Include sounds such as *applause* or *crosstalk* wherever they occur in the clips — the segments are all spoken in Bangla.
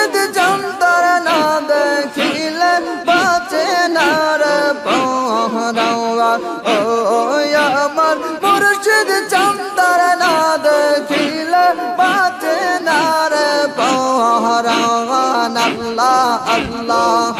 যদি জানতার না দেখিলে বাঁচে না রে পহরাওয়া। ও, আমার মুর্শিদ জানতার না দেখিলে বাঁচে না রে পহরাওয়া। আল্লাহ আল্লাহ।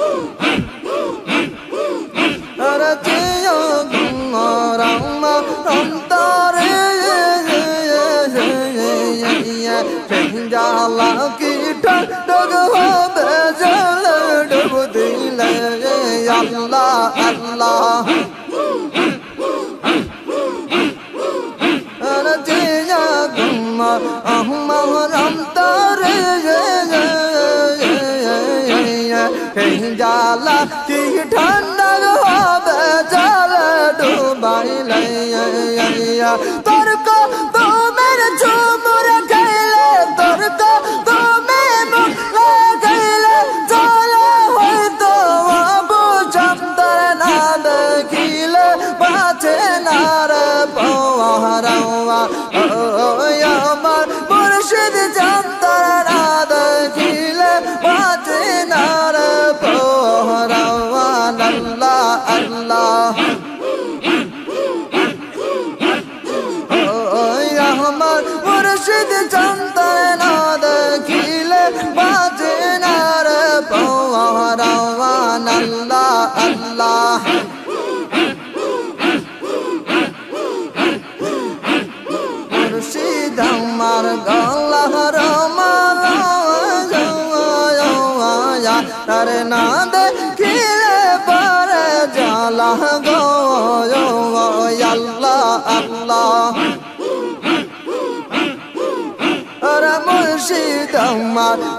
*gasps* Woo! আল্লাহ আল্লাহ। আমার মুর্শিদ চন্দায় না দেখিলে বাজে না রে পৌরান আল্লাহ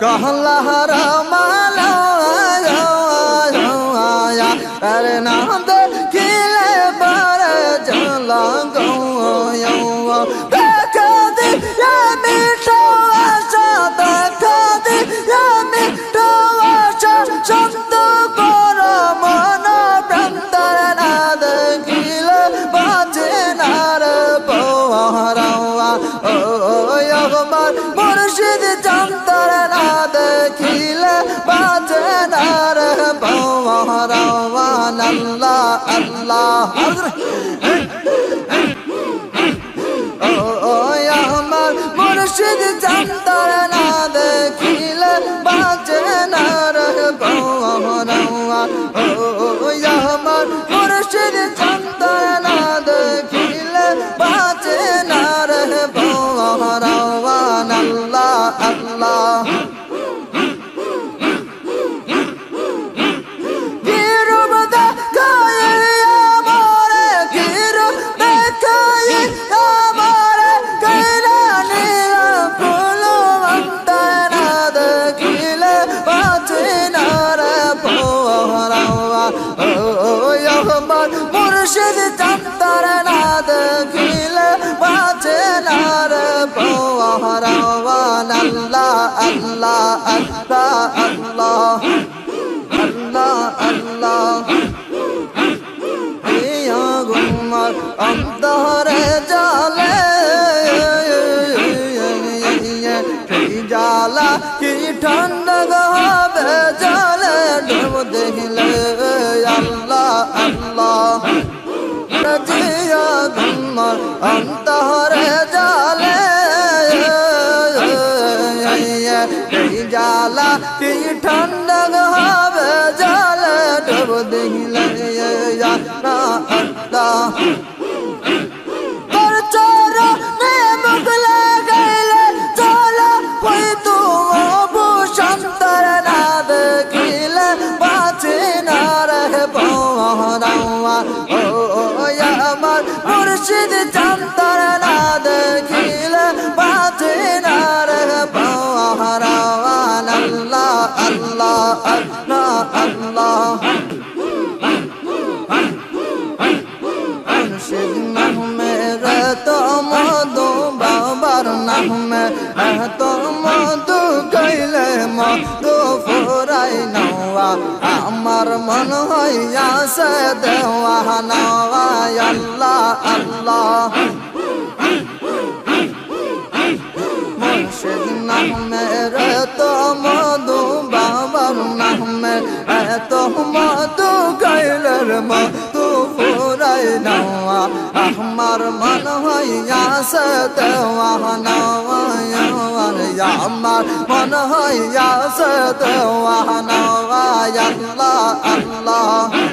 कहलहरा माला अरे ना देखिले पर जलंग আল্লাহ আল্লাহ ও আমার মুর্শিদ জান্তার না দেখিলে বাঁচে না রে বৌরা ও চাঁদার না দেখিলে বাঁচে না রে ভগবান আল্লাহ আল্লাহ আল্লাহ আল্লাহ আল্লাহ আল্লাহ। গুমার অন্তরে জলে জালা কি ঠান্ডা হবে? জলে ডুব দেখলে। আল্লাহ আল্লাহ। আমার অন্তরে জালে। জালা কি ঠান্ডা হবে জালে? ডুব দিলে না আল্লাহ মুর্শিদ চন্তর না দেখিলে বাঁচে না রে বহরাওয়া আল্লাহ আল্লাহ আল্লাহ আল্লাহ। মুর্শিদ নামে রে তো মধু, বাবার নামে এত মধু গাইলে মধু হইয়াছে দেওয়া নওয়া আল্লাহ আল্লাহ। মুর্শিদ নামে রে তো মধু, বাবার নামে এত মধু গাইলের মধু ফুরাই নওয়া। আমার মন হইয়াছে দেওয়া নওয়া আমার মন হইয়াছে দেওয়া নওয়া আল্লাহ আল্লাহ।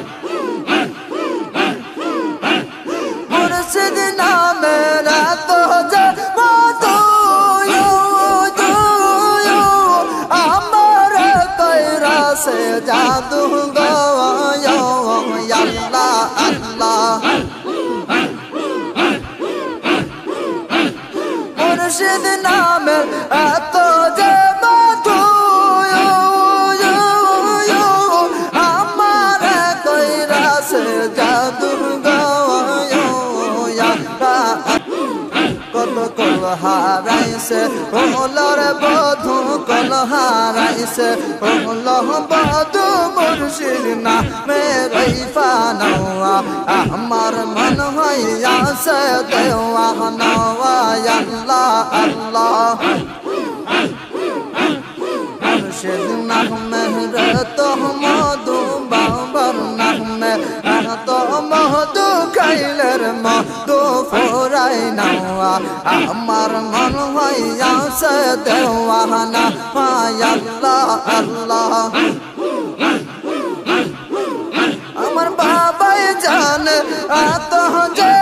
হারাইছে। ওলর বধু কল হারাইছে। ওল বধু মুর্শিদ না মেরই ফানওয়া আমার মন হইয়াছে দেওয়া নওয়া। আল্লাহ আল্লাহ। মুর্শিদ নামে রে তো মধু মধু মতো ফোরাই নাওয়া। আমার মন হইয়াছে দেওয়া না আল্লাহ আল্লাহ। আমার বাবাই জানে, আত যে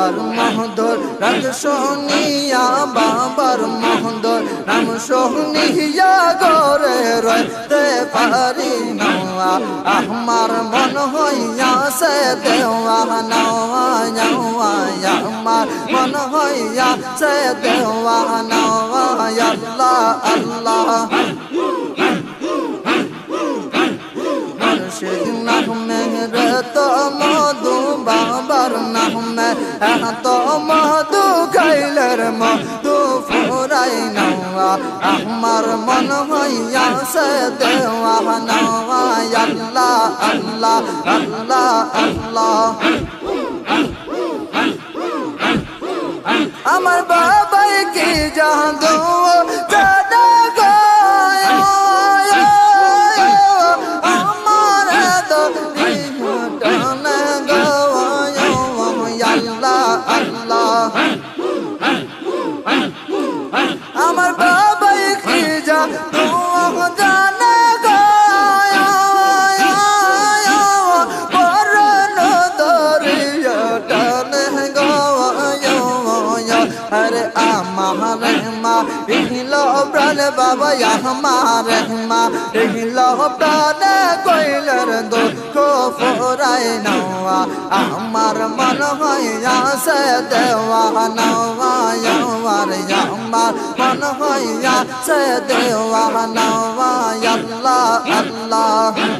বাবার মহদর রাগ সোনিয়া বাবার মহদর নাম সোনিয়া গরে রইতে পারি নওয়া আমার মন হইয়াছে দেওয়া নওয়া আমার মন হইয়াছে দেওয়া নওয়া আল্লাহ আল্লাহ মুর্শিদ আমার মন হইয়াছে দেওয়া নওয়া। আল্লাহ আল্লাহ আল্লাহ আল্লাহ। আমার বাবাই কি জাদু আল্লাহ প্রাণ বাবা আমার মা ইহিল প্রাণ কইলের দুঃখ ফোরাই নওয়া। আমার মন হইয়াছে দেওয়া, নওয়া, আমার আমার মন হইয়াছে দেওয়া, নওয়া। আল্লাহ আল্লাহ।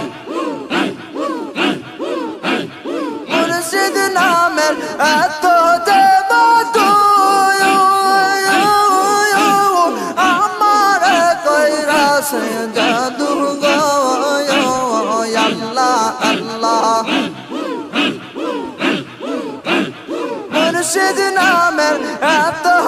মুর্শিদ নামের এত যে